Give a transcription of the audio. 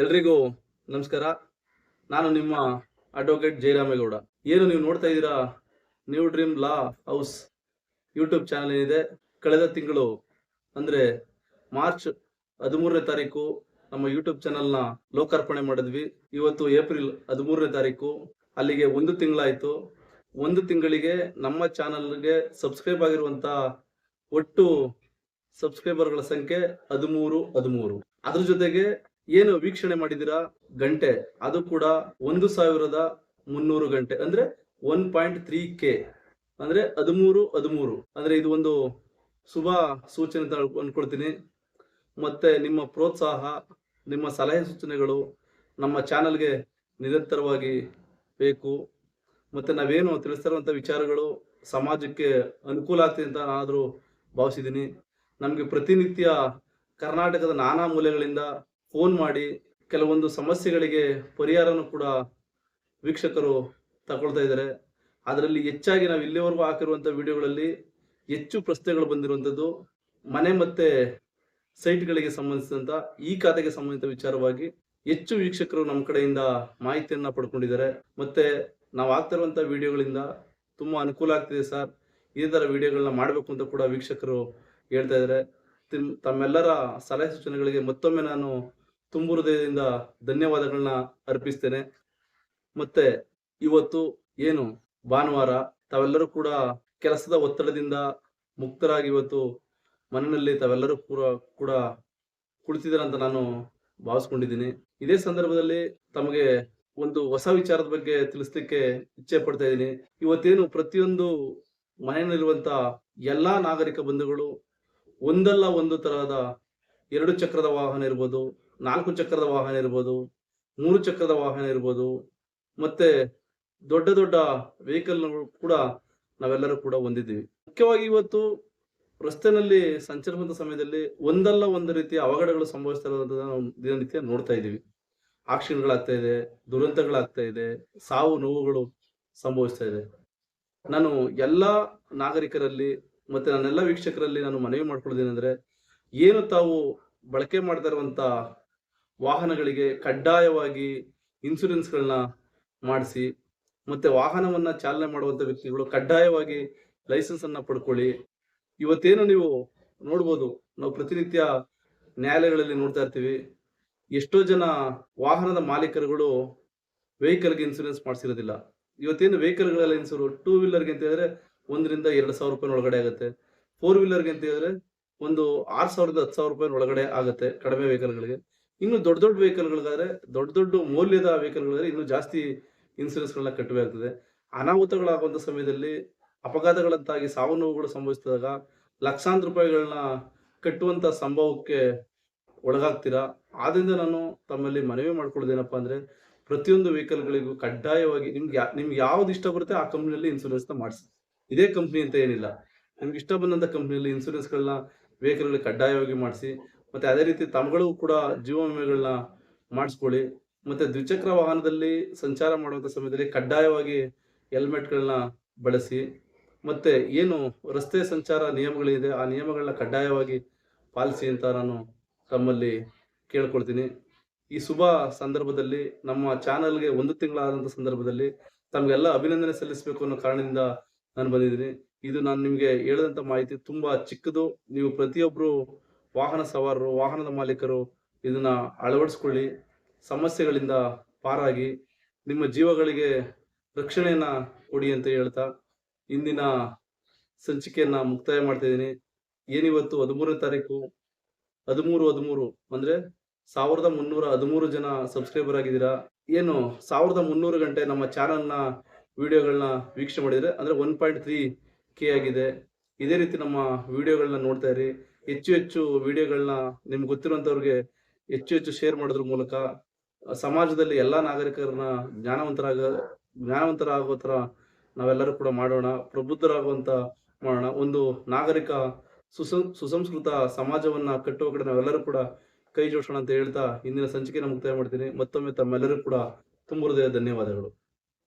ಎಲ್ರಿಗೂ ನಮಸ್ಕಾರ. ನಾನು ನಿಮ್ಮ ಅಡ್ವೊಕೇಟ್ ಜಯರಾಮೇಗೌಡ. ಏನು ನೀವು ನೋಡ್ತಾ ಇದ್ದೀರಾ? New dream law house YouTube channel ಏನಿದೆ. ಕಳೆದ ತಿಂಗಳು, ಅಂದರೆ ಮಾರ್ಚ್ ಹದಿಮೂರನೇ ತಾರೀಕು ನಮ್ಮ ಯೂಟ್ಯೂಬ್ ಚಾನಲ್ನ ಲೋಕಾರ್ಪಣೆ ಮಾಡಿದ್ವಿ. ಇವತ್ತು ಏಪ್ರಿಲ್ ಹದಿಮೂರನೇ ತಾರೀಕು. ಅಲ್ಲಿಗೆ ಒಂದು ತಿಂಗಳಾಯಿತು. ಒಂದು ತಿಂಗಳಿಗೆ ನಮ್ಮ ಚಾನಲ್ಗೆ ಸಬ್ಸ್ಕ್ರೈಬ್ ಆಗಿರುವಂತ ಒಟ್ಟು ಸಬ್ಸ್ಕ್ರೈಬರ್ಗಳ ಸಂಖ್ಯೆ ಹದಿಮೂರು ಹದಿಮೂರು. ಅದ್ರ ಜೊತೆಗೆ ಏನು ವೀಕ್ಷಣೆ ಮಾಡಿದಿರಾ ಗಂಟೆ. ಅದು ಕೂಡ ಒಂದು ಸಾವಿರದ ಮುನ್ನೂರು ಗಂಟೆ. ಅಂದ್ರೆ ಒನ್ ಪಾಯಿಂಟ್ ತ್ರೀ ಕೆ ಅಂದ್ರೆ ಹದಿಮೂರು ಹದಿಮೂರು. ಅಂದ್ರೆ ಇದು ಒಂದು ಶುಭ ಸೂಚನೆ ಅಂತ ಅನ್ಕೊಳ್ತೀನಿ. ಮತ್ತೆ ನಿಮ್ಮ ಪ್ರೋತ್ಸಾಹ, ನಿಮ್ಮ ಸಲಹೆ ಸೂಚನೆಗಳು ನಮ್ಮ ಚಾನಲ್ಗೆ ನಿರಂತರವಾಗಿ ಬೇಕು. ಮತ್ತೆ ನಾವೇನು ತಿಳಿಸ್ತಿರುವಂತ ವಿಚಾರಗಳು ಸಮಾಜಕ್ಕೆ ಅನುಕೂಲ ಆಗ್ತದೆ ಅಂತ ನಾನಾದರೂ ಭಾವಿಸಿದ್ದೀನಿ. ನಮಗೆ ಪ್ರತಿನಿತ್ಯ ಕರ್ನಾಟಕದ ನಾನಾ ಮೂಲೆಗಳಿಂದ ಫೋನ್ ಮಾಡಿ ಕೆಲವೊಂದು ಸಮಸ್ಯೆಗಳಿಗೆ ಪರಿಹಾರನೂ ಕೂಡ ವೀಕ್ಷಕರು ತಗೊಳ್ತಾ ಇದ್ದಾರೆ. ಅದರಲ್ಲಿ ಹೆಚ್ಚಾಗಿ ನಾವು ಇಲ್ಲಿವರೆಗೂ ಹಾಕಿರುವಂಥ ವಿಡಿಯೋಗಳಲ್ಲಿ ಹೆಚ್ಚು ಪ್ರಶ್ನೆಗಳು ಬಂದಿರುವಂಥದ್ದು ಮನೆ ಮತ್ತೆ ಸೈಟ್ಗಳಿಗೆ ಸಂಬಂಧಿಸಿದಂತ, ಈ ಖಾತೆಗೆ ಸಂಬಂಧಿತ ವಿಚಾರವಾಗಿ ಹೆಚ್ಚು ವೀಕ್ಷಕರು ನಮ್ಮ ಕಡೆಯಿಂದ ಮಾಹಿತಿಯನ್ನ ಪಡ್ಕೊಂಡಿದ್ದಾರೆ. ಮತ್ತೆ ನಾವು ಆಗ್ತಿರುವಂತ ವಿಡಿಯೋಗಳಿಂದ ತುಂಬಾ ಅನುಕೂಲ ಆಗ್ತಿದೆ ಸರ್. ಈ ತರ ವಿಡಿಯೋಗಳನ್ನ ಮಾಡಬೇಕು ಅಂತ ಕೂಡ ವೀಕ್ಷಕರು ಹೇಳ್ತಾ ಇದ್ದಾರೆ. ತಿಮ್- ತಮ್ಮೆಲ್ಲರ ಸಲಹೆ ಸೂಚನೆಗಳಿಗೆ ಮತ್ತೊಮ್ಮೆ ನಾನು ತುಂಬು ಹೃದಯದಿಂದ ಧನ್ಯವಾದಗಳನ್ನ ಅರ್ಪಿಸ್ತೇನೆ. ಮತ್ತೆ ಇವತ್ತು ಏನು? ಭಾನುವಾರ ತಾವೆಲ್ಲರೂ ಕೂಡ ಕೆಲಸದ ಒತ್ತಡದಿಂದ ಮುಕ್ತರಾಗಿ ಇವತ್ತು ಮನೆಯಲ್ಲಿ ತಾವೆಲ್ಲರೂ ಕೂಡ ಕೂಡ ಕುಳಿತಿದ್ದಾರೆ ಅಂತ ನಾನು ಭಾವಿಸ್ಕೊಂಡಿದ್ದೀನಿ. ಇದೇ ಸಂದರ್ಭದಲ್ಲಿ ತಮಗೆ ಒಂದು ಹೊಸ ವಿಚಾರದ ಬಗ್ಗೆ ತಿಳಿಸ್ಲಿಕ್ಕೆ ಇಚ್ಛೆ ಪಡ್ತಾ ಇದ್ದೀನಿ. ಇವತ್ತೇನು ಪ್ರತಿಯೊಂದು ಮನೆಯಲ್ಲಿರುವಂತ ಎಲ್ಲಾ ನಾಗರಿಕ ಬಂಧುಗಳು ಒಂದಲ್ಲ ಒಂದು ತರಹದ ಎರಡು ಚಕ್ರದ ವಾಹನ ಇರ್ಬೋದು ನಾಲ್ಕು ಚಕ್ರದ ವಾಹನ ಇರ್ಬೋದು, ಮೂರು ಚಕ್ರದ ವಾಹನ ಇರ್ಬೋದು, ಮತ್ತೆ ದೊಡ್ಡ ದೊಡ್ಡ ವೆಹಿಕಲ್ ಕೂಡ ನಾವೆಲ್ಲರೂ ಕೂಡ ಹೊಂದಿದ್ದೀವಿ. ಮುಖ್ಯವಾಗಿ ಇವತ್ತು ರಸ್ತೆನಲ್ಲಿ ಸಂಚರಿಸುವಂತ ಸಮಯದಲ್ಲಿ ಒಂದಲ್ಲ ಒಂದು ರೀತಿಯ ಅವಘಡಗಳು ಸಂಭವಿಸ್ತಾ ನಾವು ದಿನನಿತ್ಯ ನೋಡ್ತಾ ಇದ್ದೀವಿ. ಆಕ್ಷನ್ಗಳಾಗ್ತಾ ಇದೆ, ದುರಂತಗಳಾಗ್ತಾ ಇದೆ, ಸಾವು ನೋವುಗಳು ಸಂಭವಿಸ್ತಾ ಇದೆ. ನಾನು ಎಲ್ಲ ನಾಗರಿಕರಲ್ಲಿ ಮತ್ತೆ ನನ್ನೆಲ್ಲ ವೀಕ್ಷಕರಲ್ಲಿ ನಾನು ಮನವಿ ಮಾಡ್ಕೊಳ್ಳೋದೇನೆಂದ್ರೆ, ಏನು ತಾವು ಬಳಕೆ ಮಾಡ್ತಾ ಇರುವಂತ ವಾಹನಗಳಿಗೆ ಕಡ್ಡಾಯವಾಗಿ ಇನ್ಸೂರೆನ್ಸ್ಗಳನ್ನ ಮಾಡಿಸಿ, ಮತ್ತೆ ವಾಹನವನ್ನ ಚಾಲನೆ ಮಾಡುವಂತ ವ್ಯಕ್ತಿಗಳು ಕಡ್ಡಾಯವಾಗಿ ಲೈಸೆನ್ಸ್ ಅನ್ನ ಪಡ್ಕೊಳ್ಳಿ. ಇವತ್ತೇನು ನೀವು ನೋಡ್ಬೋದು, ನಾವು ಪ್ರತಿನಿತ್ಯ ನ್ಯಾಯಾಲಯಗಳಲ್ಲಿ ನೋಡ್ತಾ ಇರ್ತೀವಿ, ಎಷ್ಟೋ ಜನ ವಾಹನದ ಮಾಲೀಕರುಗಳು ವೆಹಿಕಲ್ಗೆ ಇನ್ಸೂರೆನ್ಸ್ ಮಾಡಿಸಿರೋದಿಲ್ಲ. ಇವತ್ತೇನು ವೆಹಿಕಲ್ಗಳೆಲ್ಲ ಇನ್ಸೂರು ಟೂ ವೀಲರ್ಗೆ ಅಂತ ಹೇಳಿದ್ರೆ ಒಂದರಿಂದ ಎರಡು ಸಾವಿರ ರೂಪಾಯಿ ಒಳಗಡೆ ಆಗುತ್ತೆ. ಫೋರ್ ವೀಲರ್ಗೆ ಅಂತ ಹೇಳಿದ್ರೆ ಒಂದು ಆರು ಸಾವಿರದ ಹತ್ತು ಸಾವಿರ ರೂಪಾಯಿ ಒಳಗಡೆ ಆಗುತ್ತೆ ಕಡಿಮೆ ವೆಹಿಕಲ್ಗಳಿಗೆ ಇನ್ನು ದೊಡ್ಡ ದೊಡ್ಡ ವೆಹಿಕಲ್ಗಳಿಗಾದ್ರೆ ದೊಡ್ಡ ದೊಡ್ಡ ಮೌಲ್ಯದ ವೆಹಿಕಲ್ಗಳಿದ್ರೆ ಇನ್ನೂ ಜಾಸ್ತಿ ಇನ್ಸೂರೆನ್ಸ್ಗಳನ್ನ ಕಟ್ಟಬೇಕಾಗ್ತದೆ. ಅನಾಹುತಗಳಾಗುವಂಥ ಸಮಯದಲ್ಲಿ ಅಪಘಾತಗಳಂತಾಗಿ ಸಾವು ನೋವುಗಳು ಸಂಭವಿಸಿದಾಗ ಲಕ್ಷಾಂತರ ರೂಪಾಯಿಗಳನ್ನ ಕಟ್ಟುವಂಥ ಸಂಭವಕ್ಕೆ ಒಳಗಾಗ್ತೀರಾ? ಆದ್ದರಿಂದ ನಾನು ತಮ್ಮಲ್ಲಿ ಮನವಿ ಮಾಡ್ಕೊಳ್ಳೋದೇನಪ್ಪ ಅಂದ್ರೆ, ಪ್ರತಿಯೊಂದು ವೆಹಿಕಲ್ಗಳಿಗೂ ಕಡ್ಡಾಯವಾಗಿ ನಿಮ್ಗೆ ಯಾ- ನಿಮ್ಗೆ ಯಾವ್ದು ಇಷ್ಟ ಬರುತ್ತೆ ಆ ಕಂಪ್ನಿಯಲ್ಲಿ ಇನ್ಸೂರೆನ್ಸ್ನ ಮಾಡಿಸಿ. ಇದೇ ಕಂಪ್ನಿ ಅಂತ ಏನಿಲ್ಲ. ನಿಮ್ಗೆ ಇಷ್ಟ ಬಂದಂತ ಕಂಪ್ನಿಯಲ್ಲಿ ಇನ್ಸೂರೆನ್ಸ್ಗಳನ್ನ ವೆಹಿಕಲ್ಗಳಿಗೆ ಕಡ್ಡಾಯವಾಗಿ ಮಾಡಿಸಿ. ಮತ್ತೆ ಅದೇ ರೀತಿ ತಮ್ಗಳಿಗೂ ಕೂಡ ಜೀವ ವಿಮೆಗಳನ್ನ ಮಾಡಿಸ್ಕೊಳ್ಳಿ. ಮತ್ತೆ ದ್ವಿಚಕ್ರ ವಾಹನದಲ್ಲಿ ಸಂಚಾರ ಮಾಡುವಂತ ಸಮಯದಲ್ಲಿ ಕಡ್ಡಾಯವಾಗಿ ಹೆಲ್ಮೆಟ್ಗಳನ್ನ ಬಳಸಿ, ಮತ್ತೆ ಏನು ರಸ್ತೆ ಸಂಚಾರ ನಿಯಮಗಳಿದೆ ಆ ನಿಯಮಗಳನ್ನ ಕಡ್ಡಾಯವಾಗಿ ಪಾಲಿಸಿ ಅಂತ ನಾನು ತಮ್ಮಲ್ಲಿ ಕೇಳ್ಕೊಳ್ತೀನಿ. ಈ ಶುಭ ಸಂದರ್ಭದಲ್ಲಿ, ನಮ್ಮ ಚಾನಲ್ಗೆ ಒಂದು ತಿಂಗಳಾದಂಥ ಸಂದರ್ಭದಲ್ಲಿ ತಮಗೆಲ್ಲ ಅಭಿನಂದನೆ ಸಲ್ಲಿಸಬೇಕು ಅನ್ನೋ ಕಾರಣದಿಂದ ನಾನು ಬಂದಿದ್ದೀನಿ. ಇದು ನಾನು ನಿಮಗೆ ಹೇಳಿದಂಥ ಮಾಹಿತಿ ತುಂಬ ಚಿಕ್ಕದು. ನೀವು ಪ್ರತಿಯೊಬ್ಬರು ವಾಹನ ಸವಾರರು, ವಾಹನದ ಮಾಲೀಕರು ಇದನ್ನ ಅಳವಡಿಸ್ಕೊಳ್ಳಿ, ಸಮಸ್ಯೆಗಳಿಂದ ಪಾರಾಗಿ, ನಿಮ್ಮ ಜೀವಗಳಿಗೆ ರಕ್ಷಣೆಯನ್ನ ಕೊಡಿ ಅಂತ ಹೇಳ್ತಾ ಇಂದಿನ ಸಂಚಿಕೆಯನ್ನ ಮುಕ್ತಾಯ ಮಾಡ್ತಾ ಇದ್ದೀನಿ. ಏನಿವತ್ತು ಹದಿಮೂರನೇ ತಾರೀಕು, ಹದಿಮೂರು ಹದಿಮೂರು ಅಂದ್ರೆ ಸಾವಿರದ ಮುನ್ನೂರ ಹದಿಮೂರು ಜನ ಸಬ್ಸ್ಕ್ರೈಬರ್ ಆಗಿದ್ದೀರಾ? ಏನು ಸಾವಿರದ ಮುನ್ನೂರು ಗಂಟೆ ನಮ್ಮ ಚಾನಲ್ನ ವಿಡಿಯೋಗಳನ್ನ ವೀಕ್ಷಣೆ ಮಾಡಿದ್ರೆ ಅಂದ್ರೆ ಒನ್ ಪಾಯಿಂಟ್ ತ್ರೀ ಕೆ ಆಗಿದೆ. ಇದೇ ರೀತಿ ನಮ್ಮ ವಿಡಿಯೋಗಳನ್ನ ನೋಡ್ತಾ ಇರಿ. ಹೆಚ್ಚು ಹೆಚ್ಚು ವಿಡಿಯೋಗಳನ್ನ ನಿಮ್ಗೆ ಗೊತ್ತಿರುವಂತವ್ರಿಗೆ ಹೆಚ್ಚು ಹೆಚ್ಚು ಶೇರ್ ಮಾಡೋದ್ರ ಮೂಲಕ ಸಮಾಜದಲ್ಲಿ ಎಲ್ಲಾ ನಾಗರಿಕರನ್ನ ಜ್ಞಾನವಂತರಾಗ, ಜ್ಞಾನವಂತರಾಗೋ ತರ ನಾವೆಲ್ಲರೂ ಕೂಡ ಮಾಡೋಣ, ಪ್ರಬುದ್ಧರಾಗುವಂತ ಮಾಡೋಣ. ಒಂದು ನಾಗರಿಕ ಸುಸಂ, ಸುಸಂಸ್ಕೃತ ಸಮಾಜವನ್ನ ಕಟ್ಟುವ ಕಡೆ ನಾವೆಲ್ಲರೂ ಕೂಡ ಕೈ ಜೋಡಿಸೋಣ ಅಂತ ಹೇಳ್ತಾ ಇಂದಿನ ಸಂಚಿಕೆನ ಮುಕ್ತಾಯ ಮಾಡ್ತೀನಿ. ಮತ್ತೊಮ್ಮೆ ತಮ್ಮೆಲ್ಲರೂ ಕೂಡ ತುಂಬ ಹೃದಯ ಧನ್ಯವಾದಗಳು.